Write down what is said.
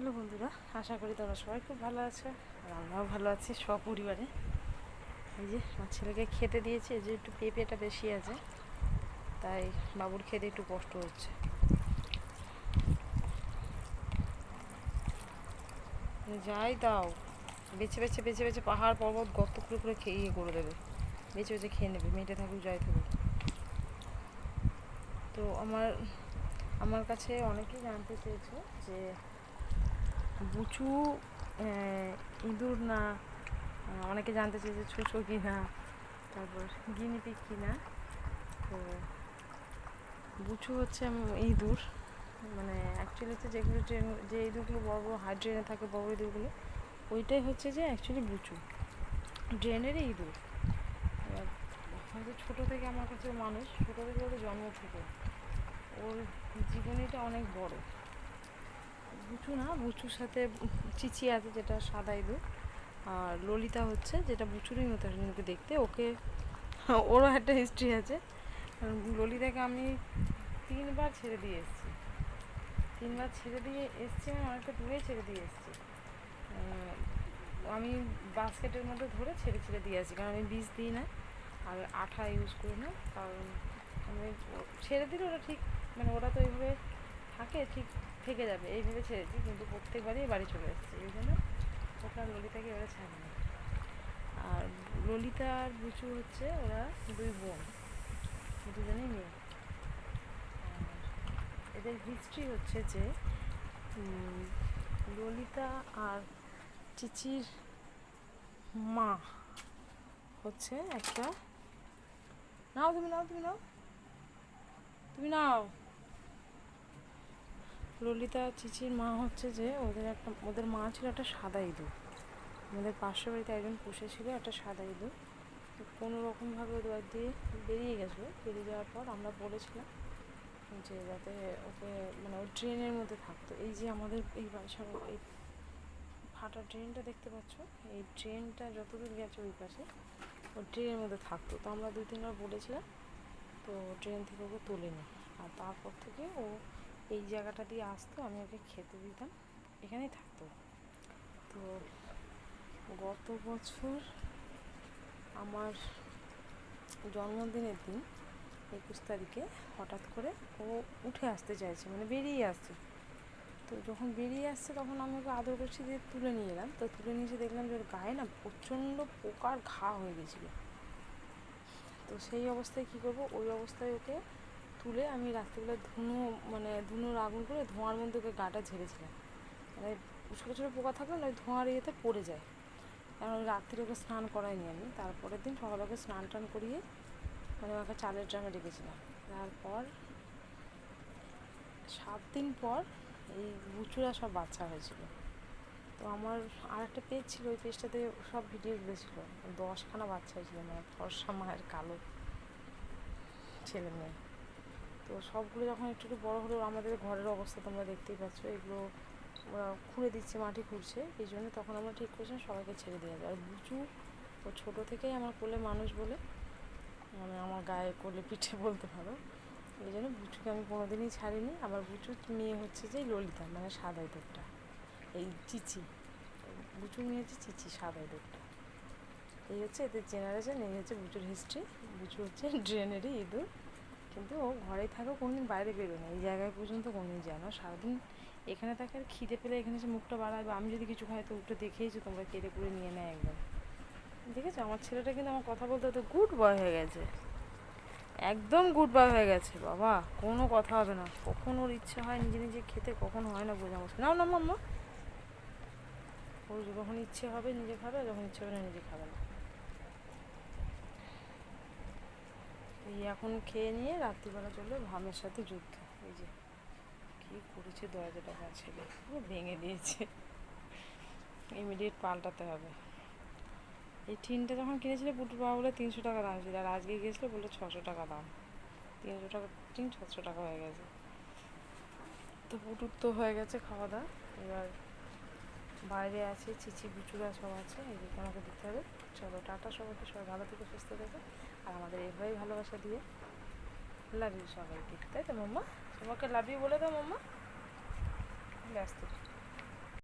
Hello বন্ধুরা, আশা করি তোমরা সবাই খুব ভালো আছো আর আমরাও ভালো আছি সপরিবারে। এই যে আমার ছেলেকে খেতে দিয়েছি, এই যে একটু পেঁপেটা বেশি আছে, তাই বাবুর খেতে একটু কষ্ট হচ্ছে। যাই দাও, বেছে বেছে বেছে বেছে পাহাড় পর্বত গর্ত করে করে খেয়ে ইয়ে করে দেবে। বেছে বেছে খেয়ে নেবে, মেয়েটা থাকুক, যাই থাকুক। তো আমার আমার কাছে অনেকেই জানতে চেয়েছে যে বুচু ইঁদুর না অনেকে জানতে চেয়েছে ছুঁচো কি না তারপর গিনিপিক কি না তো বুচু হচ্ছে ইঁদুর। মানে অ্যাকচুয়ালি হচ্ছে যেগুলো ট্রেন যে ইঁদুরগুলো বড় বড় হাই ড্রেনে থাকে, বড় বড় ইঁদুরগুলো, ওইটাই হচ্ছে যে অ্যাকচুয়ালি বুচু। ড্রেনেরই ইঁদুর। হয়তো ছোটো থেকে আমার কাছে মানুষ, ছোটো থেকে ওদের জন্ম থেকে। ওর জীবনীটা অনেক বড়। বুচু না, বুচুর সাথে চিচি আছে যেটা সাদা ইঁদুর আর ললিতা হচ্ছে যেটা বুচুরই মতো কিন্তু দেখতে ওকে, ওরও একটা হিস্ট্রি আছে। ললিতাকে আমি তিনবার ছেড়ে দিয়ে এসেছি। তিনবার ছেড়ে দিয়ে এসেছি আমি অনেকটা দূরে ছেড়ে দিয়ে এসেছি। আমি বাস্কেটের মধ্যে ধরে ছেড়ে ছেড়ে দিয়ে আসি, কারণ আমি বীজ দিই না আর আঠা ইউজ করি না, কারণ আমি ছেড়ে দিলে ওরা ঠিক মানে ওরা তো এইভাবে থাকে, ঠিক থেকে যাবে। এইভাবে ছেড়েছি, কিন্তু প্রত্যেকবারই বাড়ি চলে এসেছি। এই জন্য আর ললিতাকে এবারে ছাড়িনি। আর ললিতা আর বুচু হচ্ছে ওরা দুই বোন। দুজনেই মেয়ে। এদের হিস্ট্রি হচ্ছে যে ললিতা আর চিচির মা হচ্ছে একটা নাও তুমি নাও তুমি নাও। তুমি নাও। ললিতা চিচির মা হচ্ছে যে ওদের একটা, ওদের মা ছিল একটা সাদা ইঁদুর। আমাদের পাশের বাড়িতে একজন পুষেছিল একটা সাদা ইঁদুর। তো কোনো রকমভাবে ওদের বাড়ি দিয়ে বেরিয়ে গেছিল। বেরিয়ে যাওয়ার পর আমরা বলেছিলাম যে যাতে ওকে মানে ওই ট্রেনের মধ্যে থাকতো এই যে আমাদের এই বাসার এই ফাটা ট্রেনটা দেখতে পাচ্ছ? এই ট্রেনটা যতদূর গেছে ওই পাশে ও ট্রেনের মধ্যে থাকতো। তো আমরা দুই তিনবার বলেছিলাম, তো ট্রেন থেকে ওকে তোলেনি আর তারপর থেকে ও এই জায়গাটা দিয়ে আসতো, আমি ওকে খেতে দিতাম। এখানেই থাকতো। তো গত বছর আমার জন্মদিনের দিন, একুশ তারিখে হঠাৎ করে ও উঠে আসতে চাইছে মানে বেরিয়ে আসছে। তো যখন বেরিয়ে আসছে, তখন আমি ওকে আদর করছি দিয়ে তুলে নিয়ে এলাম। তো তুলে নিয়ে এসে দেখলাম যে ওর গায়ে না প্রচণ্ড পোকার ঘা হয়ে গেছিল। তো সেই অবস্থায় কী করব? ওই অবস্থায় ওকে তুলে আমি রাত্রিবেলা ধুনো মানে ধুনোর আগুন করে ধোঁয়ার মধ্যে ওকে গাটা ঝেড়েছিলাম। মানে ছোটো ছোটো পোকা থাকলে ওই ধোঁয়ার ইয়েতে পড়ে যায়। কারণ রাত্রে ওকে স্নান করাইনি আমি। তারপরের দিন সকালে ওকে স্নান টান করিয়ে মানে ওকে চালের ড্রামে রেখেছিলাম তারপর সাত দিন পর এই বুচুরা সব বাচ্চা হয়েছিল। তো আমার আর একটা পেজ ছিল, ওই পেজটাতে সব ভিডিওগুলো ছিল। দশখানা বাচ্চা হয়েছিল মানে ফর্সা মায়ের কালো ছেলে মেয়ে। তো সবগুলো যখন একটু একটু বড়ো হলো আমাদের ঘরের অবস্থা তোমরা দেখতেই পাচ্ছ, এগুলো খুঁড়ে দিচ্ছে, মাটি খুঁড়ছে, এই জন্য তখন আমরা ঠিক করেছিলাম সবাইকে ছেড়ে দেওয়া যায়। আর বুচু ও ছোটো থেকেই আমার কোলে মানুষ বলে মানে আমার গায়ে কোলে পিঠে বলতে পারো। এই জন্য বুচুকে আমি কোনোদিনই ছাড়িনি আমার বুচুর মেয়ে হচ্ছে যে ললিতা মানে সাদা ইঁদুরটা এই চিচি। বুচুর মেয়ে হচ্ছে চিচি, সাদা ইঁদুরটা এই হচ্ছে এদের জেনারেশন এই হচ্ছে বুচুর হিস্ট্রি বুচু হচ্ছে ড্রেনেরই ইঁদুর। কিন্তু ও ঘরেই থাকো কোনোদিন বাইরে বেরোয় না। এই জায়গায় পর্যন্ত কোনোদিন যায় না। সারাদিন এখানে থাকে আর খিদে পেলে এখানে এসে মুখটা বাড়াবে আমি যদি কিছু খাই তো উঠে দেখেইছো তোমরা কেটে পুড়ে নিয়ে নেয় একদম। দেখেছ? আমার ছেলেটা কিন্তু আমার কথা বলতে হতো গুড বয় হয়ে গেছে। একদম গুড বয় হয়ে গেছে, বাবা। কোনো কথা হবে না। কখন ওর ইচ্ছে হয় নিজে নিজে খেতে, কখন হয় না বোঝা মুশকিল। নাও না মাম্মা। ওর যখন ইচ্ছে হবে নিজে খাবে, যখন ইচ্ছে হবে না নিজে খাবে না। এই এখন খেয়ে নিয়ে রাত্রিবেলা চলবে ভামের সাথে যুদ্ধ। এই যে, কী করেছে দরজাটা বা ছেলে ভেঙে দিয়েছে। ইমিডিয়েট পাল্টাতে হবে। এই টিনটা যখন কিনেছিল পুটুর বাবা বলে তিনশো টাকা দাম ছিল, আর আজকে গিয়েছিল বলে ছশো টাকা দাম। তিনশো টাকা টিন ছশো টাকা হয়ে গেছে। তো পুটুর তো হয়ে গেছে খাওয়া দাওয়া এবার বাইরে আছে, চিচি বুচুরা সব আছে। এদিকে আমাকে দিতে হবে। চলো, টাটা সবাইকে, সবাই ভালো থেকে, সুস্থ থেকে। আর আমাদের এইভাবেই ভালোবাসা দিয়ে লাভ ইউ সবাইকে। তাই তো, মাম্মা? তোমাকে লাভ ইউ বলে দাও, মাম্মা। ব্যস্ত।